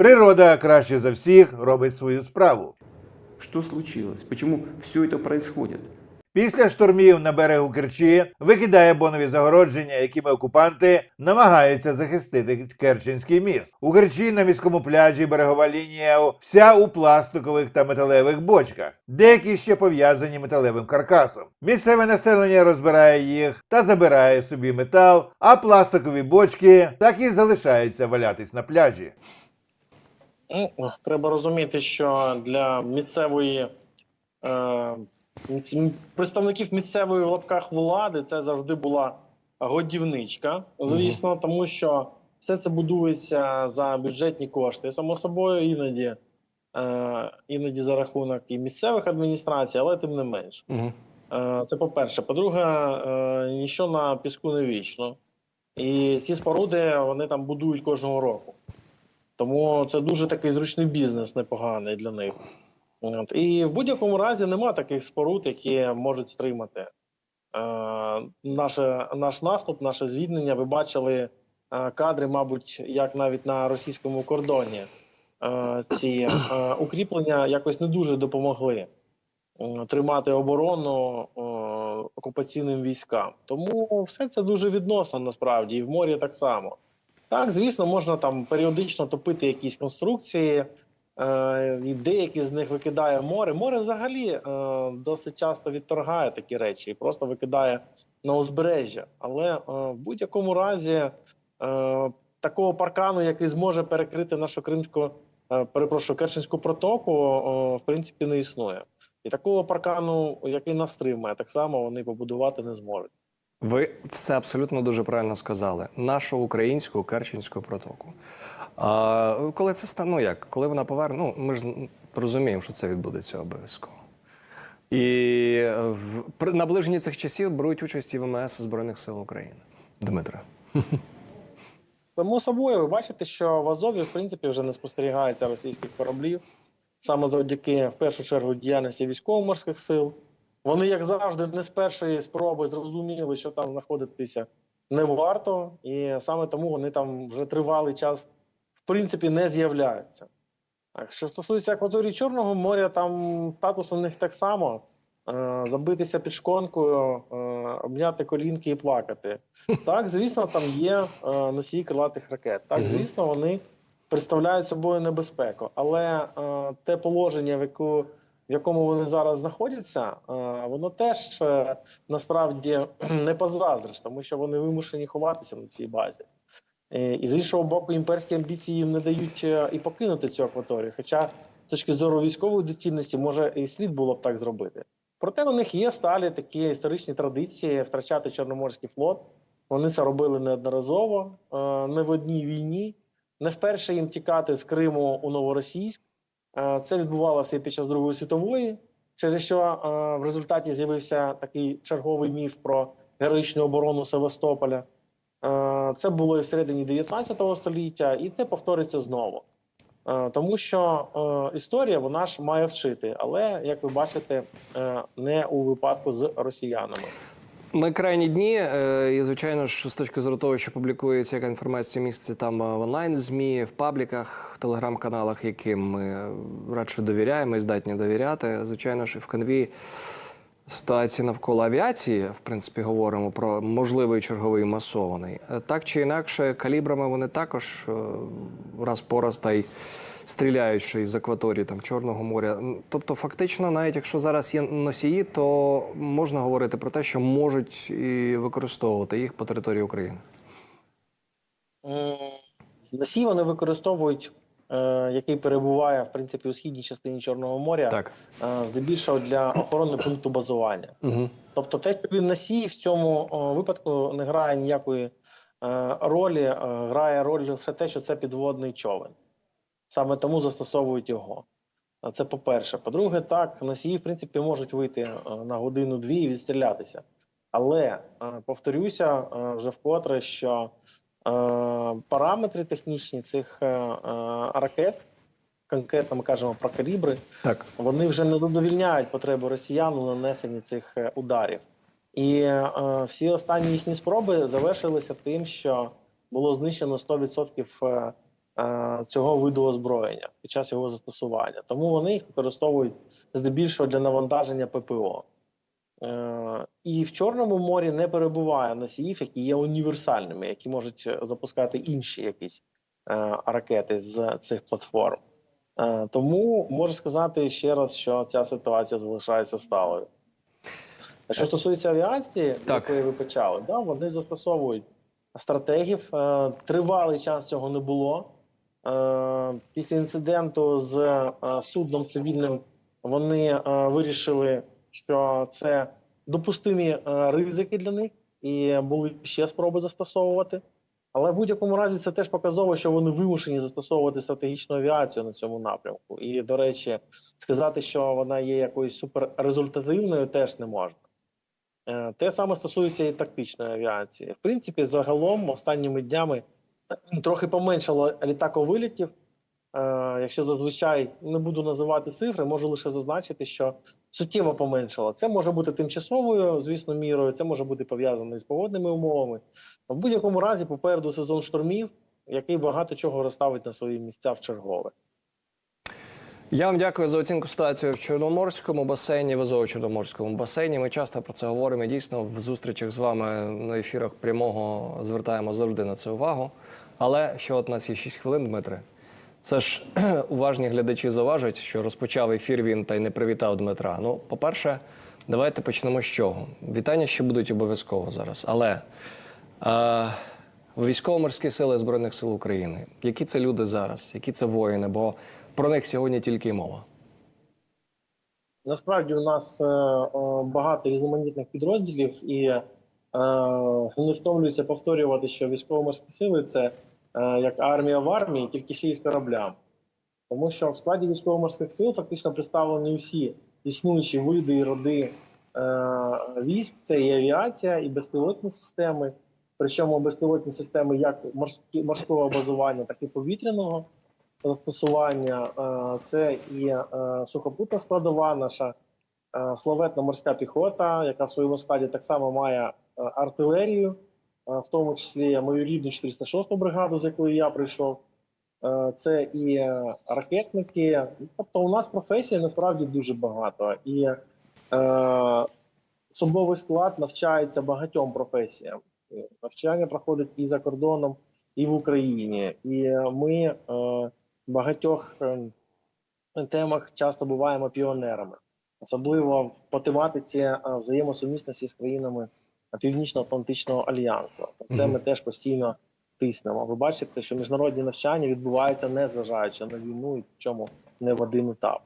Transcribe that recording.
Природа краще за всіх робить свою справу. Что случилось? Почему все это происходит? Після штурмів на берегу Керчі викидає бонові загородження, якими окупанти намагаються захистити Керченський міст. У Керчі на міському пляжі берегова лінія вся у пластикових та металевих бочках, деякі ще пов'язані металевим каркасом. Місцеве населення розбирає їх та забирає собі метал, а пластикові бочки так і залишаються валятись на пляжі. Ну, треба розуміти, що для місцевої е, представників місцевої в лапках влади це завжди була годівничка, звісно, тому що все це будується за бюджетні кошти. Само собою, іноді, е, іноді за рахунок і місцевих адміністрацій, але тим не менш. Угу. Е, Це по-перше. По-друге, е, ніщо на піску не вічно. І ці споруди вони там будують кожного року. Тому це дуже такий зручний бізнес, непоганий для них. От. І в будь-якому разі нема таких споруд, які можуть стримати е, наше, наш наступ, наше звільнення. Ви бачили е, кадри, мабуть, як навіть на російському кордоні е, ці е, укріплення якось не дуже допомогли е, тримати оборону е, окупаційним військам. Тому все це дуже відносно насправді, і в морі так само. Так, звісно, можна там періодично топити якісь конструкції, е, і деякі з них викидає море. Море взагалі е, досить часто відторгає такі речі і просто викидає на узбережжя. Але е, в будь-якому разі такого паркану, який зможе перекрити нашу кримську, перепрошую, Керченську протоку, в принципі, не існує. І такого паркану, який нас стримує, так само вони побудувати не зможуть. Ви все абсолютно дуже правильно сказали. Нашу українську Керченську протоку. А, коли це стане, ну як, коли вона поверне, ну ми ж розуміємо, що це відбудеться обов'язково. І в наближенні цих часів беруть участь і ВМС Збройних сил України. Дмитре. Тому собою, ви бачите, що в Азові, в принципі, вже не спостерігається російських кораблів, саме завдяки, в першу чергу, діяльності військово-морських сил. Вони, як завжди, не з першої спроби зрозуміли, що там знаходитися не варто, і саме тому вони там вже тривалий час, в принципі, не з'являються. Так, що стосується акваторії Чорного моря, там статус у них так само: е, забитися під шконкою, е, обняти колінки і плакати. Так, звісно, там є е, носії крилатих ракет. Так, звісно, вони представляють собою небезпеку. Але те положення, в, яку, в якому вони зараз знаходяться, воно теж е, насправді не позаздриш, тому що вони вимушені ховатися на цій базі. Е, І з іншого боку, імперські амбіції їм не дають е, і покинути цю акваторію. Хоча, з точки зору військової доцільності, може і слід було б так зробити. Проте у них є сталі такі історичні традиції втрачати Чорноморський флот. Вони це робили неодноразово, не в одній війні. Не вперше їм тікати з Криму у Новоросійськ. Е, Це відбувалося і під час Другої світової, через що е, в результаті з'явився такий черговий міф про героїчну оборону Севастополя. Е, Це було і всередині 19 століття, і це повториться знову. Тому що історія вона ж має вчити, але як ви бачите, не у випадку з росіянами. Ми крайні дні, е, і звичайно ж, з точки зору того, що публікується яка інформація місце там е, в онлайн змі, в пабліках, в телеграм-каналах, яким ми радше довіряємо і здатні довіряти. Звичайно ж, і в канві ситуації навколо авіації, в принципі, говоримо про можливий черговий масований. Е, Так чи інакше, калібрами вони також раз по раз та й стріляють ще із акваторії там Чорного моря. Тобто, фактично, навіть якщо зараз є носії, то можна говорити про те, що можуть і використовувати їх по території України. М, Носій вони використовують, е, який перебуває в принципі у східній частині Чорного моря, Так. е, здебільшого для охорони пункту базування. Угу. Тобто, те, що він носій в цьому випадку не грає ніякої е, ролі, е, грає роль лише те, що це підводний човен. Саме тому застосовують його. Це по-перше. По-друге, так, носії, в принципі, можуть вийти е, на годину-дві і відстрілятися. Але е, повторюся е, вже вкотре, що параметри технічні цих ракет, конкретно ми кажемо про калібри, Так. вони вже не задовільняють потреби росіян у нанесенні цих ударів. І е, всі останні їхні спроби завершилися тим, що було знищено 100% е, е, цього виду озброєння під час його застосування. Тому вони їх використовують здебільшого для навантаження ППО. Е, І в Чорному морі не перебуває носіїв, які є універсальними, які можуть е, запускати інші якісь е, ракети з цих платформ. Е, Тому можу сказати ще раз, що ця ситуація залишається сталою. А що стосується авіації, з якої ви почали, да, вони застосовують стратегів. Е, Тривалий час цього не було. Е, Після інциденту з е, судном цивільним вони е, вирішили, що це допустимі ризики для них, і були ще спроби застосовувати. Але в будь-якому разі це теж показово, що вони вимушені застосовувати стратегічну авіацію на цьому напрямку. І, до речі, сказати, що вона є якоюсь суперрезультативною, теж не можна. Те саме стосується і тактичної авіації. В принципі, загалом останніми днями трохи поменшало літаковилітів. Е, Якщо зазвичай не буду називати цифри, можу лише зазначити, що суттєво поменшало. Це може бути тимчасовою, звісно, мірою, це може бути пов'язано з погодними умовами. В будь-якому разі, попереду сезон штормів, який багато чого розставить на свої місця в чергове. Я вам дякую за оцінку ситуації в Чорноморському басейні, в Азово-Чорноморському басейні. Ми часто про це говоримо. Дійсно, в зустрічах з вами на ефірах прямого звертаємо завжди на це увагу. Але що от нас є 6 хвилин, Дмитре. Це ж уважні глядачі заважать, що розпочав ефір він та й не привітав Дмитра. Ну, по-перше, давайте почнемо з чого. Вітання ще будуть обов'язково зараз. Але е, військово-морські сили Збройних сил України, які це люди зараз, які це воїни, бо про них сьогодні тільки й мова. Насправді у нас е, багато різноманітних підрозділів, і е, не втомлююся повторювати, що військово-морські сили це як армія в армії, тільки ще й з кораблям. Тому що в складі військово-морських сил фактично представлені всі існуючі види і роди е, військ. Це і авіація, і безпілотні системи. Причому безпілотні системи як морські, морського базування, так і повітряного застосування. Е, Це і е, сухопутна складова, наша е, славетна морська піхота, яка в своєму складі так само має е, артилерію, е, в тому числі мою рідну 406-ту бригаду, з якої я прийшов. Е, Це і е, ракетники. Тобто, у нас професій насправді дуже багато. І е, особовий склад навчається багатьом професіям. Навчання проходить і за кордоном, і в Україні. І е, ми е, в багатьох е, темах часто буваємо піонерами, особливо по тематиці е, взаємосумісності з країнами Північно-Атлантичного альянсу. Це ми теж постійно тиснемо. Ви бачите, що міжнародні навчання відбуваються незважаючи на війну, і чому не в один етап.